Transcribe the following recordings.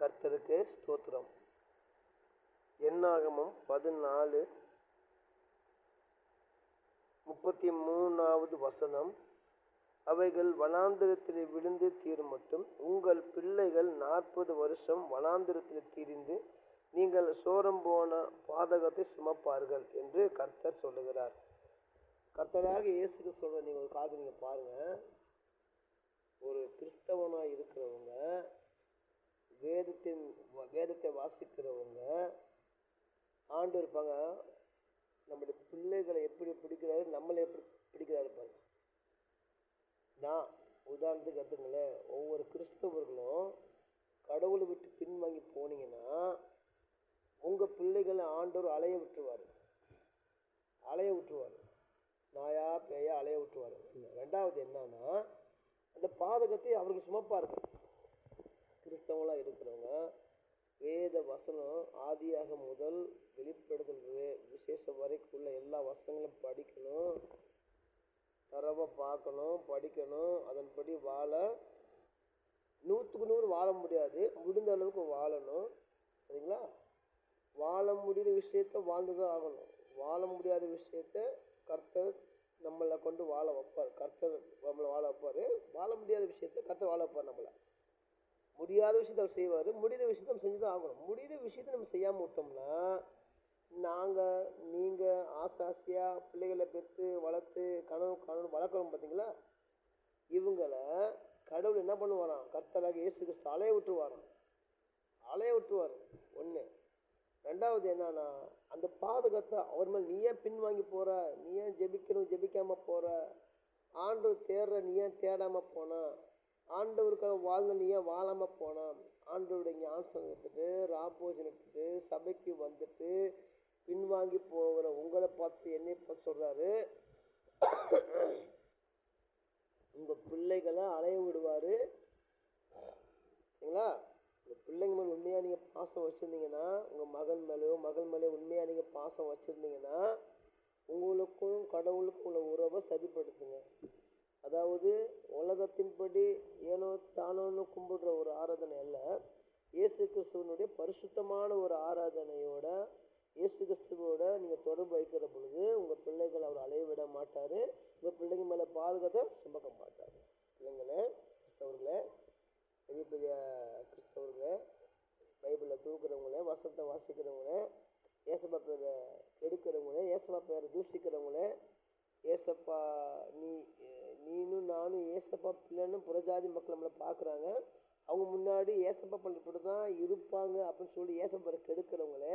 கர்த்தருக்கு ஸ்தோத்திரம். எண்ணாகமம் பதினாலு முப்பத்தி மூணாவது வசனம். அவைகள் வனாந்திரத்தில் விழுந்து தீரும் மட்டும் உங்கள் பிள்ளைகள் நாற்பது வருஷம் வனாந்திரத்தில் திரிந்து நீங்கள் சோரம் போன பாதகத்தை சுமப்பார்கள் என்று கர்த்தர் சொல்லுகிறார். கர்த்தராக இயேசுக்கு சொல்ற நீங்கள் ஒரு நீங்கள் பாருங்கள் ஒரு கிறிஸ்தவனாக இருக்கிறவங்க வேதத்தின் வேதத்தை வாசிக்கிறவங்க ஆண்டு இருப்பாங்க. நம்முடைய பிள்ளைகளை எப்படி பிடிக்கிறாரு நம்மளை எப்படி பிடிக்கிறாரு பாருங்க. நான் உதாரணத்துக்கு எடுத்துங்களேன் ஒவ்வொரு கிறிஸ்தவர்களும் கடவுளை விட்டு பின்வாங்கி போனீங்கன்னா உங்கள் பிள்ளைகளை ஆண்டவர் அலைய விட்டுருவார். அலைய விட்டுருவார். நாயா பேயா அலைய விட்டுருவார். ரெண்டாவது என்னன்னா அந்த பாதகத்தை அவர்கள் சுமப்பார்கள். கிறிஸ்தவங்களாக இருக்கிறவங்க வேத வசனம் ஆதியாக முதல் வெளிப்படுதல் விசேஷம் வரைக்கும் உள்ள எல்லா வசனங்களும் படிக்கணும். தரவை பார்க்கணும் படிக்கணும். அதன்படி வாழ நூற்றுக்கு நூறு வாழ முடியாது. முடிந்த அளவுக்கு வாழணும். சரிங்களா? வாழ முடிகிற விஷயத்த வாழ்ந்து தான் ஆகணும். வாழ முடியாத விஷயத்த கர்த்தர் நம்மளை கொண்டு வாழ வைப்பார். கர்த்தர் நம்மளை வாழ வைப்பார். வாழ முடியாத விஷயத்த கர்த்தர் வாழ வைப்பார் நம்மளை. முடியாத விஷயத்தை அவர் செய்வார். முடிந்த விஷயத்த நம்ம செஞ்சு தான் ஆகணும். முடிந்த விஷயத்த நம்ம செய்யாமல் விட்டோம்னா நாங்கள் நீங்கள் ஆசை ஆசையாக பிள்ளைகளை பெற்று வளர்த்து கனவு கனவு வளர்க்குறோம் பார்த்தீங்களா இவங்களை கடவுள் என்ன பண்ணுவாராம்? கர்த்தராக இயேசு கிறிஸ்து அலைய விட்டுருவாராம். அலைய விட்டுருவார். ஒன்று ரெண்டாவது என்னன்னா அந்த பாதுகாத்தை அவர் மேல் நீ ஏன் பின்வாங்கி போகிற நீ ஏன் ஜெபிக்கணும் ஜெபிக்காமல் போகிற ஆண்டவர் தேடுற நீ ஏன் தேடாமல் போன? ஆண்டவருக்காக வாழ்ந்த நீ ஏன் வாழாமல் போனான் ஆண்டவருடைய ஞானசனம் எடுத்துட்டு ராபோஜன் எடுத்துட்டு சபைக்கு வந்துட்டு பின்வாங்கி போகிற உங்களை பார்த்து என்னை பார்த்து சொல்கிறாரு உங்கள் பிள்ளைகளை அலைய விடுவார். சரிங்களா? உங்கள் பிள்ளைங்க மேலே உண்மையாக நீங்கள் பாசம் வச்சுருந்தீங்கன்னா உங்கள் மகன் மேலேயோ மகள் மேலேயோ உண்மையாக நீங்கள் பாசம் வச்சுருந்தீங்கன்னா உங்களுக்கும் கடவுளுக்கும் உள்ள உறவை சரிப்படுத்துங்க. அதாவது உலகத்தின்படி ஏனோ தானோன்னு கும்பிடுற ஒரு ஆராதனை அல்ல. இயேசு கிறிஸ்துவனுடைய பரிசுத்தமான ஒரு ஆராதனையோட இயேசு கிறிஸ்துவோட நீங்கள் தொடர்பு வைக்கிற பொழுது உங்கள் பிள்ளைகள் அவர் அலைய விட மாட்டார். உங்கள் பிள்ளைங்க மேலே பாதுகாத்த சுமக்க மாட்டார். பிள்ளைங்களே கிறிஸ்தவர்களே பெரிய பெரிய கிறிஸ்தவர்களே பைபிளில் தூக்குறவங்களே வசனத்தை வாசிக்கிறவங்களே ஏசப்பா பேரை கெடுக்கிறவங்களே ஏசப்பா பேரை தூஷிக்கிறவங்களே ஏசப்பா நீ நீனும் நானும் ஏசப்பா பிள்ளைன்னு புறஜாதி மக்கள் நம்மளை பார்க்குறாங்க. அவங்க முன்னாடி ஏசப்பா பள்ளிப்பட்டு தான் இருப்பாங்க அப்படின்னு சொல்லி ஏசப்பரை கெடுக்கிறவங்களே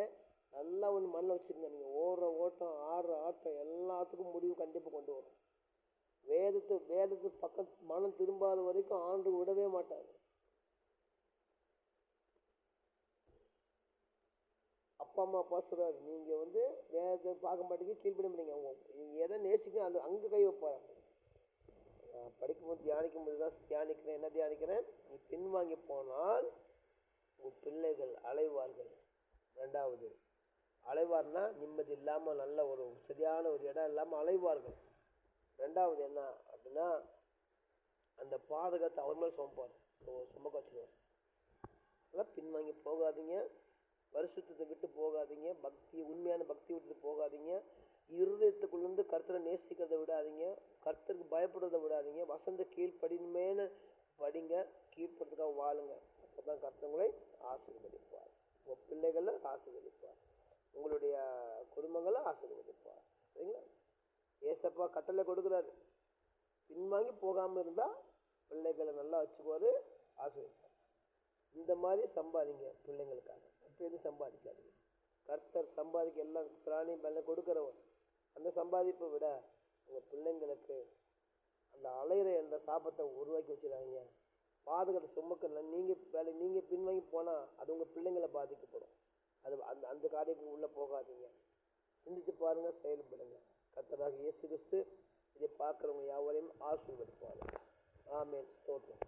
நல்லா ஒன்று மண்ணில் வச்சுருங்க நீங்கள் ஓடுற ஓட்டம் ஆடுற ஆட்டம் எல்லாத்துக்கும் முடிவு கண்டிப்பாக கொண்டு வரும். வேதத்து வேதத்து பக்கம் மனம் திரும்பாத வரைக்கும் ஆண்டு விடவே மாட்டார். அப்பா அம்மா பேசுகிறாரு நீங்கள் வந்து வேதத்தை பார்க்க மாட்டீங்க கீழ்ப்படி மாட்டீங்க. நீங்கள் எதை நேசிக்கணும் அந்த அங்கே கை வைப்பார். நான் படிக்கும்போது தியானிக்கும் போது தான் தியானிக்கிறேன். என்ன தியானிக்கிறேன்? நீ பின்வாங்கி போனால் உன் பிள்ளைகள் அலைவார்கள். ரெண்டாவது அலைவார்னா நிம்மதி இல்லாமல் நல்ல ஒரு சரியான ஒரு இடம் இல்லாமல் அலைவார்கள். ரெண்டாவது என்ன அப்படின்னா அந்த பாதகத்தை அவர் மேலே சுமப்பார். சுமக்க வச்சுருவார். அதெல்லாம் பின்வாங்கி போகாதீங்க. பரிசுத்தத்தை விட்டு போகாதீங்க. பக்தி உண்மையான பக்தி விட்டு போகாதீங்க. இருதயத்துக்குள்ளேருந்து கர்த்தரை நேசிக்கிறத விடாதீங்க. கர்த்தருக்கு பயப்படுறதை விடாதீங்க. வசந்த கீழ்ப்படிமைன்னு படிங்க. கீழ்ப்படுறதுக்காக வாழுங்க. அப்போ தான் கர்த்தங்களை ஆசீர்வதிப்பார். உங்கள் பிள்ளைகளை ஆசீர்வதிப்பார். உங்களுடைய குடும்பங்களை ஆசீர்வதிப்பார். சரிங்களா? ஏசப்பா கட்டளை கொடுக்குறாரு. பின்வாங்கி போகாமல் இருந்தால் பிள்ளைகளை நல்லா வச்சுக்குவார் ஆசீர்வதிப்பார். இந்த மாதிரி சம்பாதிங்க பிள்ளைங்களுக்காக. எதுவும் சம்பாதிக்காதீங்க. கர்த்தர் சம்பாதிக்க எல்லாம் திராணி பல கொடுக்குறவன் அந்த சம்பாதிப்பை விட உங்கள் பிள்ளைங்களுக்கு அந்த அலையிற என்ற சாபத்தை உருவாக்கி வச்சிடாதீங்க. பாதுகாத்த சுமக்கல நீங்கள் வேலை நீங்கள் பின்வாங்கி போனால் அது உங்கள் பிள்ளைங்களை பாதிக்கப்படும். அது அந்த அந்த காரியத்துக்கு உள்ளே போகாதீங்க. சிந்திச்சு பாருங்கள் செயல்படுங்க கர்த்தராக இயேசு கிறிஸ்து இதை பார்க்குறவங்க யாவரையும் ஆசீர்வதிப்பாங்க ஆமேன். ஸ்தோத்திரம்.